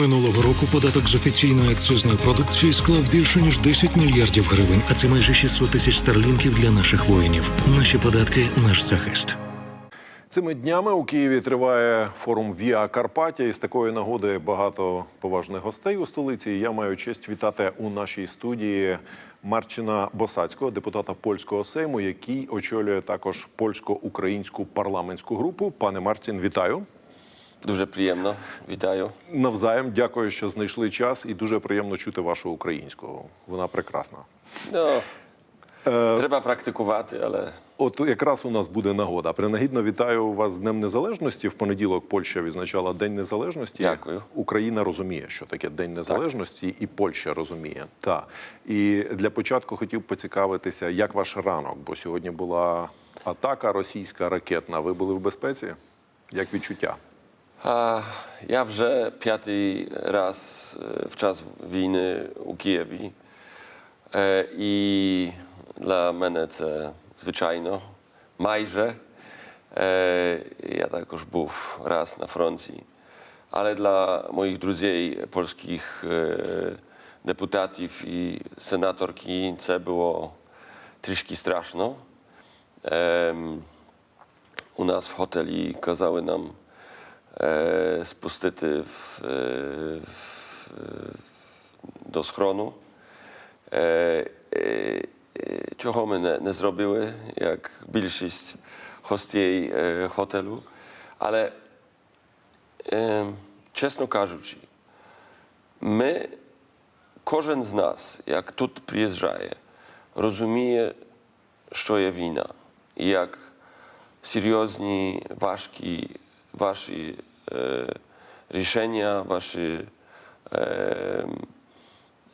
Минулого року податок з офіційної акцизної продукції склав більше ніж 10 мільярдів гривень, а це майже 600 тисяч старлінків для наших воїнів. Наші податки наш захист. Цими днями у Києві триває форум Віа Карпаття. І з такої нагоди багато поважних гостей у столиці. Я маю честь вітати у нашій студії Марчина Босацького, депутата польського сейму, який очолює також польсько-українську парламентську групу. Пане Марцін, вітаю. Дуже приємно, вітаю. Навзаєм дякую, що знайшли час, і дуже приємно чути вашу українську. Вона прекрасна. Ну, треба практикувати, але От якраз у нас буде нагода. Принагідно вітаю вас з Днем Незалежності. В понеділок Польща відзначала День Незалежності. Дякую. Україна розуміє, що таке День Незалежності, і Польща розуміє. Так. І для початку хотів поцікавитися, як ваш ранок, бо сьогодні була атака російська ракетна. Ви були в безпеці? Як відчуття? A ja wrze piaty raz e, w czas winy u Kijewi e, i dla menece zwyczajno, majże. E, ja także był raz na Francji, ale dla moich druziej polskich e, deputatów i senatorki to było troszkę straszno. E, u nas w hoteli kazały nam казали нам е, спустити в, е, в, е, до схрону. Е, е, е, чого ми не, не зробили, як більшість гостей е, готелю. Але е, чесно кажучи, ми, кожен з нас, як тут приїжджає, розуміє, що є війна, і як серйозні, важкі ваші е, рішення, ваші е,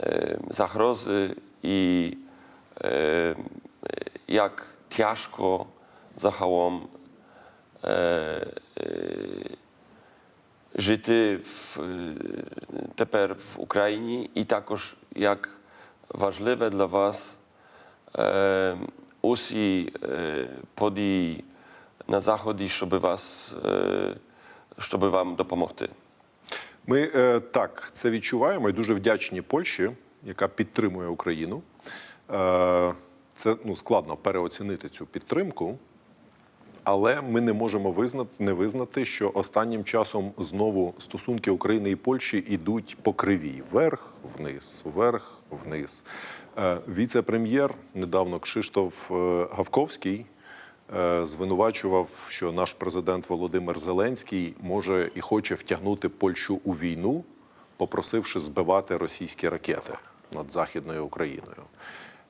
е, загрози і е, як тяжко загалом е, е, жити в, е, тепер в Україні і також як важливе для вас е, усі е, події на заході, щоб вас, е, щоб вам допомогти. Ми е, так це відчуваємо і дуже вдячні Польщі, яка підтримує Україну. Е, це ну, складно переоцінити цю підтримку, але ми не можемо визнати, не визнати, що останнім часом знову стосунки України і Польщі йдуть по кривій вверх, вниз, вверх, вниз. Віце-прем'єр недавно Кшиштоф Гавковський звинувачував, що наш президент Володимир Зеленський може і хоче втягнути Польщу у війну, попросивши збивати російські ракети над Західною Україною.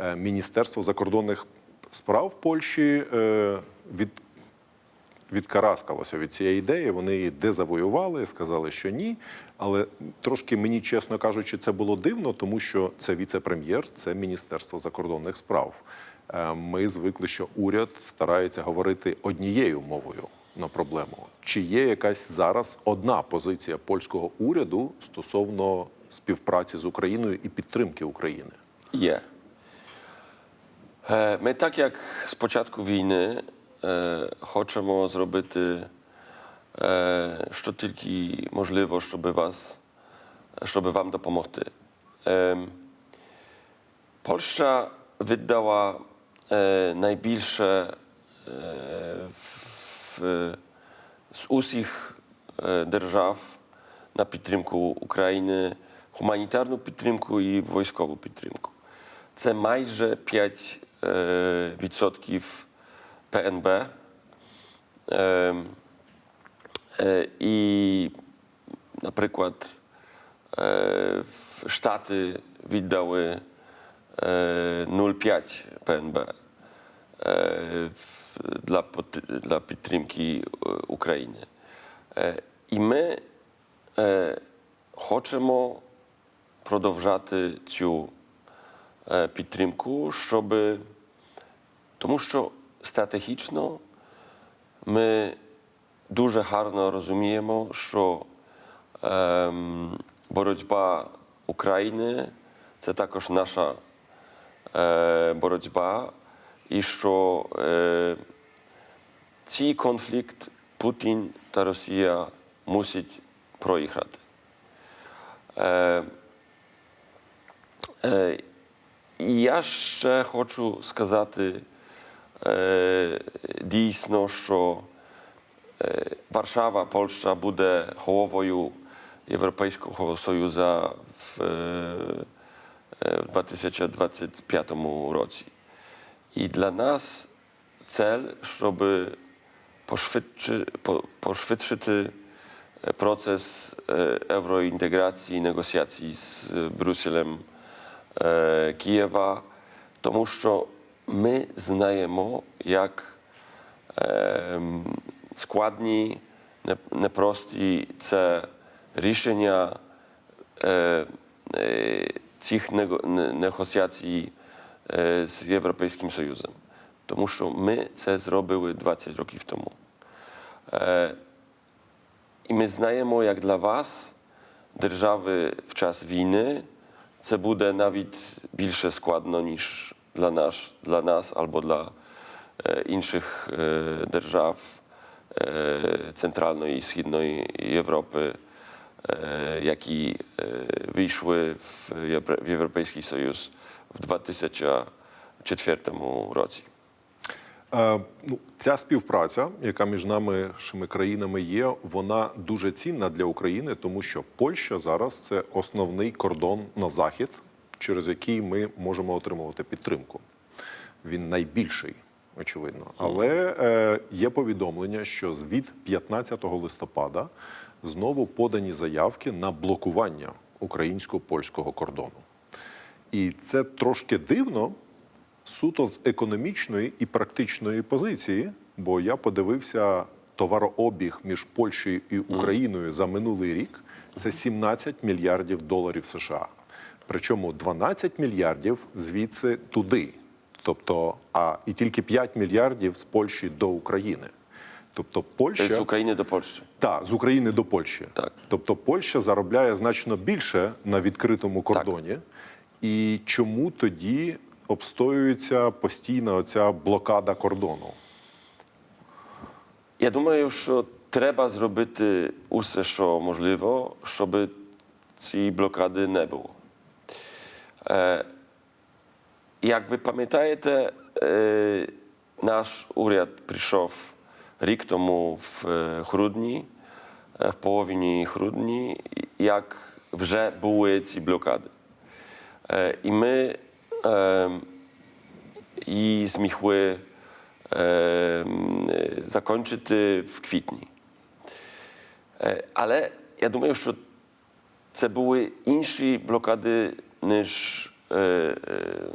Е, Міністерство закордонних справ Польщі е, від відкараскалося від цієї ідеї. Вони її дезавоювали, сказали, що ні. Але трошки мені, чесно кажучи, це було дивно, тому що це віце-прем'єр, це Міністерство закордонних справ. Е, Ми звикли, що уряд старається говорити однією мовою на проблему. Чи є якась зараз одна позиція польського уряду стосовно співпраці з Україною і підтримки України? Є. Е, Ми так як з початку війни е, хочемо зробити, що тільки можливо, щоб вас, щоб вам допомогти. Е, Польща віддала е, найбільше е, в, з усіх е, держав на підтримку України, гуманітарну підтримку і військову підтримку. Це майже 5 е, відсотків ПНБ. Е, е, і, наприклад, е, в Штати віддали е, 0,5 ПНБ е, в- для, для підтримки України. І ми хочемо продовжати цю підтримку, щоб тому що стратегічно ми дуже гарно розуміємо, що боротьба України це також наша боротьба, і що е, цей конфлікт Путін та Росія мусять проіграти. Е, е, і я ще хочу сказати е, дійсно, що е, Варшава, Польща буде головою Європейського Союзу в, е, е, в 2025 році. І для нас цель, щоб poszwydczy, po, poszwydczyć proces e, eurointegracji, negocjacji z e, Brukselem, e, Kijewa, тому що ми знаємо, як е, складні, не- непрості це рішення е, е, цих него- не- негоціацій е, з Європейським Союзом. Тому що ми це зробили 20 років тому. Е, І ми знаємо, як для вас, держави в час війни, це буде навіть більше складно, ніж для нас, для нас або для е, інших е, держав е, Центральної і Східної Європи, е, які е, вийшли в Євро- в Європейський Союз В 2004 році. Е, ну, ця співпраця, яка між нами нашими країнами є, вона дуже цінна для України, тому що Польща зараз це основний кордон на захід, через який ми можемо отримувати підтримку. Він найбільший, очевидно. Але е, є повідомлення, що від 15 листопада знову подані заявки на блокування українсько-польського кордону. І це трошки дивно, суто з економічної і практичної позиції, бо я подивився товарообіг між Польщею і Україною за минулий рік. Це 17 мільярдів доларів США. Причому 12 мільярдів звідси туди. Тобто, а і тільки 5 мільярдів з Польщі до України. Тобто Польща З України до Польщі. так, з України до Польщі. Так. Тобто Польща заробляє значно більше на відкритому кордоні. І чому тоді обстоюється постійна оця блокада кордону? Я думаю, що треба зробити усе, що можливо, щоб цієї блокади не було. Е, як ви пам'ятаєте, е, наш уряд прийшов рік тому в е, грудні, е, в половині грудні, як вже були ці блокади. Е, і ми е, її змогли е, м, е, закінчити в квітні. Е, Але я думаю, що це були інші блокади, ніж е, е,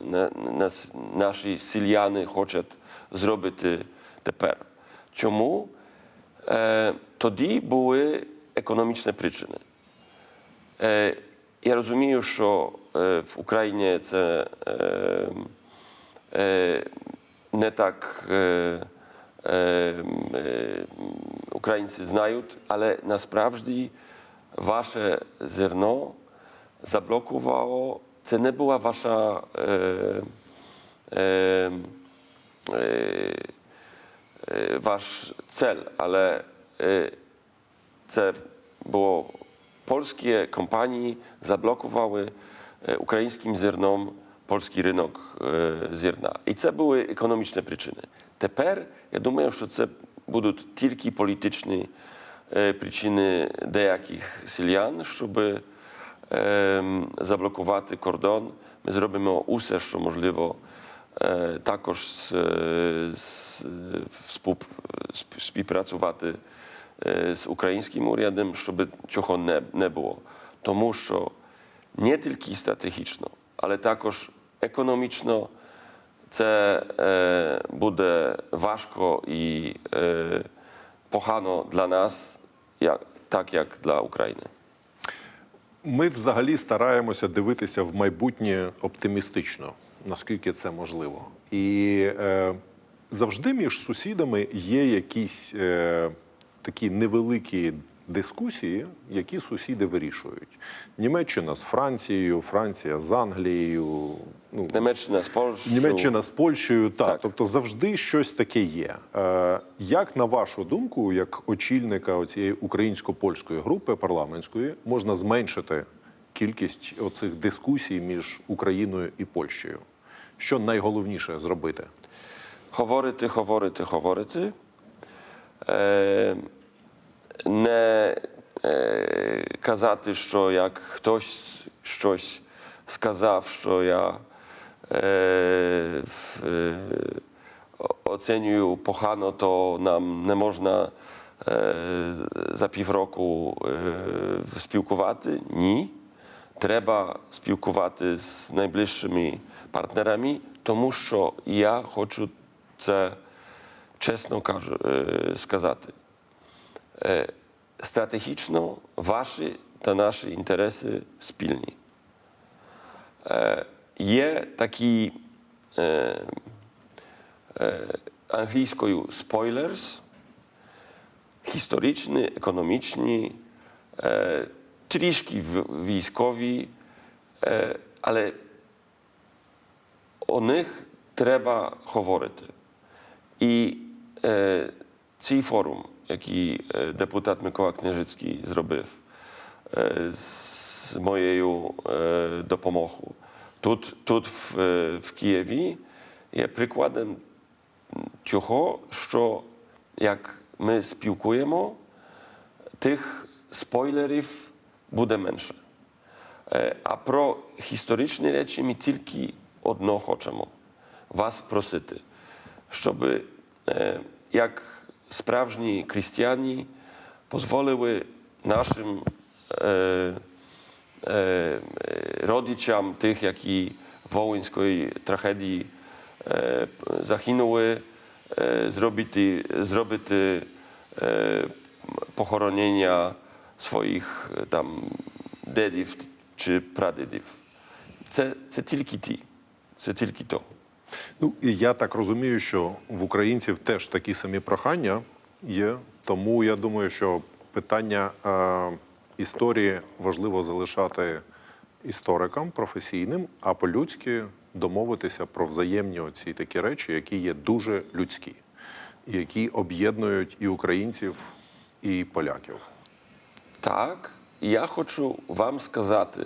на, нас, наші селяни хочуть зробити тепер. Чому? Е, тоді були економічні причини. Е, я розумію, що е, в Україні це е, е, не так е, е, е, українці знають, але насправді ваше зерно заблокувало. Це не була ваша е, е, е, е, ваш цель, але е, це було polskie компанії заблокували е, українським зерном польський ринок е, зерна. І це були економічні причини. Тепер я думаю, що це будуть тільки політичні е, причини деяких селян, щоб е, заблокувати кордон. Ми зробимо усе, що можливо. Е, Також з, е, з, спів- спів- співпрацювати е, з українським урядом, щоб цього не, не було. Тому що не тільки стратегічно, але також економічно це е, буде важко і е, погано для нас, як, так як для України. Ми взагалі стараємося дивитися в майбутнє оптимістично, наскільки це можливо. І е, завжди між сусідами є якісь е, такі невеликі дискусії, які сусіди вирішують. Німеччина з Францією, Франція з Англією. Ну, Німеччина з Польщею. Німеччина з Польщею, так. Так. Тобто завжди щось таке є. Е, як на вашу думку, як очільника цієї українсько-польської групи парламентської, можна зменшити кількість оцих дискусій між Україною і Польщею. Що найголовніше зробити? говорити, говорити, говорити. Е, не е, казати, що як хтось щось сказав, що я е, в- е, о- оцінюю погано, то нам не можна е, за півроку е, спілкувати. Ні. Треба спілкувати з найближчими партнерами, тому що я хочу це чесно кажу, е, сказати. Е, Стратегічно ваші та наші інтереси спільні. Е, Є такі е, е, англійською spoilers, історичні, економічні, е, трішки в- військові, е, але о них треба говорити. І е, цей форум, який е, депутат Микола Княжицький зробив е, з моєю е, допомогою, тут, тут в, е, в Києві є прикладом того, що як ми спілкуємо, тих спойлерів буде менше. Е, А про історичні речі ми тільки одно хочемо вас просити, щоб е, як справжні християни дозволили нашим е, е, е, родичам тих, які в воїнської трагедії е, загинули, е, зробити, зробити е, похоронення своїх е, там дедів чи прадедів. Це, це тільки ті. Це тільки то. Ну і я так розумію, що в українців теж такі самі прохання є. Тому я думаю, що питання е, історії важливо залишати історикам професійним, а по-людськи домовитися про взаємні оці такі речі, які є дуже людські, які об'єднують і українців, і поляків. Так, я хочу вам сказати,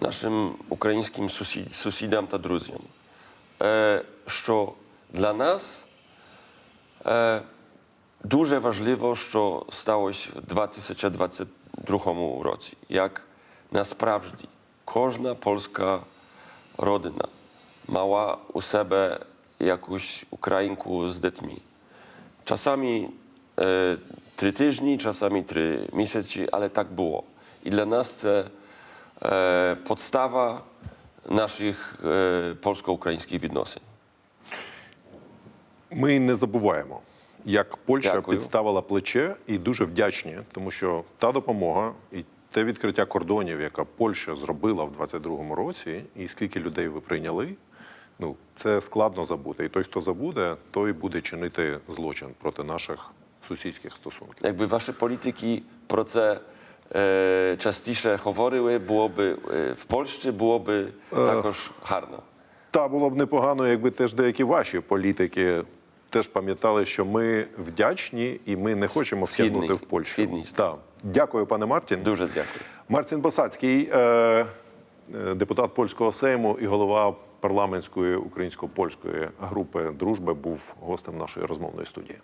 нашим українським сусід, сусідам та друзям, що для нас е, дуже важливо, що сталося в 2022 році. Як насправді кожна польська родина мала у себе якусь українку з дітьми. Czasami e, trzy tygodnie, czasami trzy miesiące, ale tak było. I dla nas to e, podstawa naszych e, polsko-ukraińskich відносин. Ми не забуваємо, як Польща Дякую. підставила плече і дуже вдячні, тому що та допомога і те відкриття кордонів, яка Польща зробила в 22-му році, і скільки людей ви прийняли, ну це складно забути. І той, хто забуде, той буде чинити злочин проти наших сусідських стосунків. Якby wasze polityki pro це частіше говорили, було e, в Польщі було би також гарно. Та було б непогано, якби теж деякі ваші політики теж пам'ятали, що ми вдячні і ми не хочемо втягнути в Польщу. східний. Так. Дякую, пане Мартін. Дуже дякую. Мартін Босацький, депутат польського сейму і голова парламентської українсько-польської групи дружби, був гостем нашої розмовної студії.